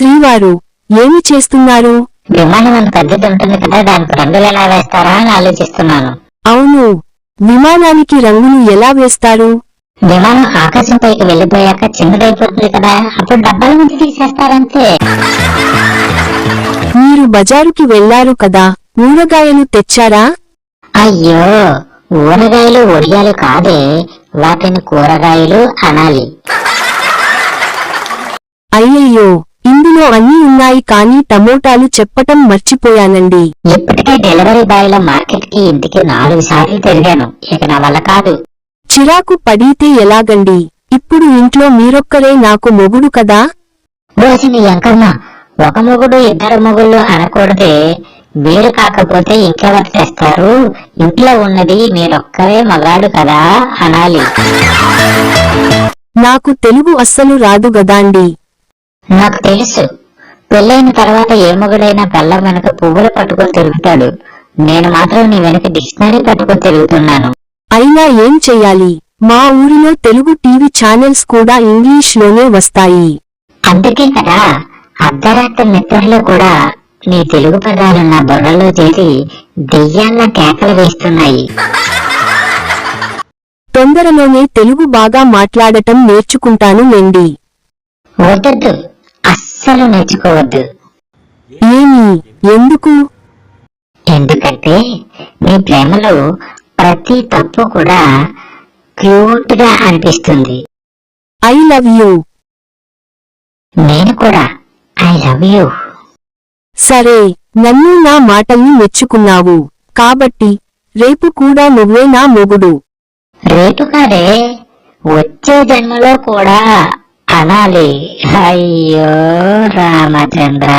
శ్రీవారు ఏమి చేస్తున్నారు? విమానం పెద్దది ఉంటుంది కదా దానికి రంగులు ఎలా వేస్తారా అని ఆలోచిస్తున్నాను. అవును. విమానానికి రంగులు ఎలా వేస్తారు? విమానం ఆకాశం పైకి వెళ్ళిపోయాక చిన్నదైపోతుంది కదా అప్పుడు డబ్బాల నుంచి తీసేస్తారంతే. మీరు బజారుకి వెళ్ళారు కదా ఊరగాయలు తెచ్చారా? అయ్యో ఊరగాయలు ఒడియాలు కాదే వాటిని కూరగాయలు అనాలి. అయ్యయ్యో ఇందులో అన్నీ ఉన్నాయి కానీ టమోటాలు చెప్పటం మర్చిపోయానండి. ఇప్పటికే డెలివరీ బాయ్ల మార్కెట్కి ఇంటికి నాలుగు సార్లు తిరిగాను. ఇక నా వల్ల కాదు. చిరాకు పడితే ఎలాగండి? ఇప్పుడు ఇంట్లో మీరొక్కరే నాకు మొగుడు కదా? రోజుని ఎంకమ్మ ఒక మొగుడు ఇద్దరు మొగుళ్ళు అనకూడదే. మీరు కాకపోతే ఇంకెవరు తెస్తారు? ఇంట్లో ఉన్నది మీరొక్కరే మగాడు కదా అనాలి. నాకు తెలుగు అస్సలు రాదు గదాండి నాకు తెలుసు. పెళ్ళైన తర్వాత ఏ మొగుడైనా పెళ్ళం వెనక పువ్వులు పట్టుకొని తిరుగుతాడు. నేను మాత్రం నీ వెనక డిక్షనరీ పట్టుకొని తిరుగుతున్నాను. అయినా ఏం చెయ్యాలి? మా ఊరిలో తెలుగు టీవీ ఛానల్స్ కూడా ఇంగ్లీష్లోనే వస్తాయి. అందుకే కదా అర్ధరాత్రి నిద్రలో కూడా నీ తెలుగు పదాలు నా బుర్రలో చేరి దెయ్యాన్న కేకలు వేస్తున్నాయి. తొందరలోనే తెలుగు బాగా మాట్లాడటం నేర్చుకుంటాను లేండి వద్దొద్దు అస్సలు నేర్చుకోవద్దు. ఏమి? ఎందుకు? ఎందుకంటే నీ ప్రేమలో ప్రతి తప్పు కూడా క్యూట్గా అనిపిస్తుంది. I love you. నేను కూడా ఐ లవ్ యూ. సరే నన్ను నా మాటల్ని మెచ్చుకున్నావు. కాబట్టి రేపు కూడా నువ్వే నా మొగుడు. రేపు కాదే వచ్చే జన్మలో కూడా అనాలి అయ్యో రామచంద్ర.